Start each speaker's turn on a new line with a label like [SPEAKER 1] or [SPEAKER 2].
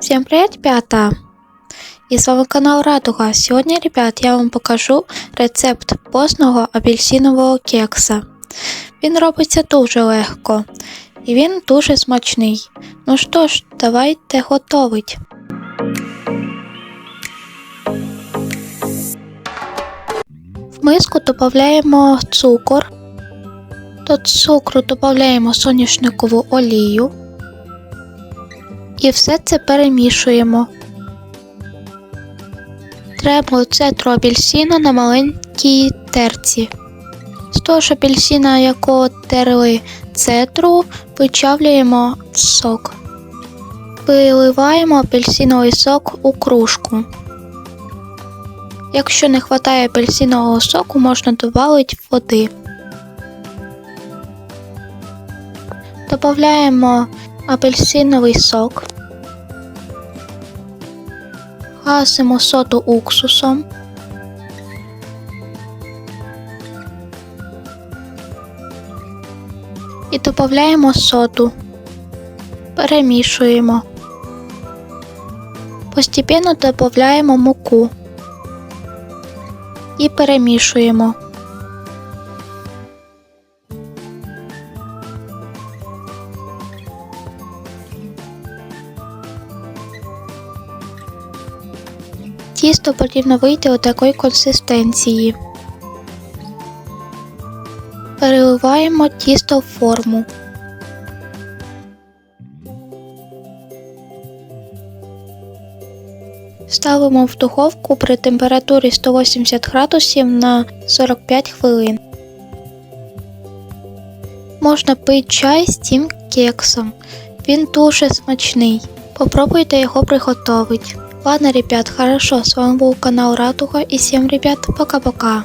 [SPEAKER 1] Всем привет, ребята! И с вами канал Радуга. Сегодня, ребят, я вам покажу рецепт постного апельсинового кекса. Він робиться дуже легко і він дуже смачний. Ну що ж, давайте готовить. В миску додаємо цукор. До цукру додаємо соняшникову олію. І все це перемішуємо. Треба цетру апельсина на маленькій терці. З того ж апельсина, якого терли цетру, вичавлюємо сок. Виливаємо апельсиновий сок у кружку. Якщо не вистачає апельсинового соку, можна додати води. Додаємо апельсиновий сок. Гасимо соду уксусом. І додаємо соду. Перемішуємо. Постепенно додаємо муку. І перемішуємо. Тісто потрібно вийти у такої консистенції. Переливаємо тісто в форму. Ставимо в духовку при температурі 180 градусів на 45 хвилин. Можна пити чай з цим кексом. Він дуже смачний. Попробуйте його приготовить. Ладно, ребят, хорошо, с вами был канал Ратуха и всем, ребят, пока-пока.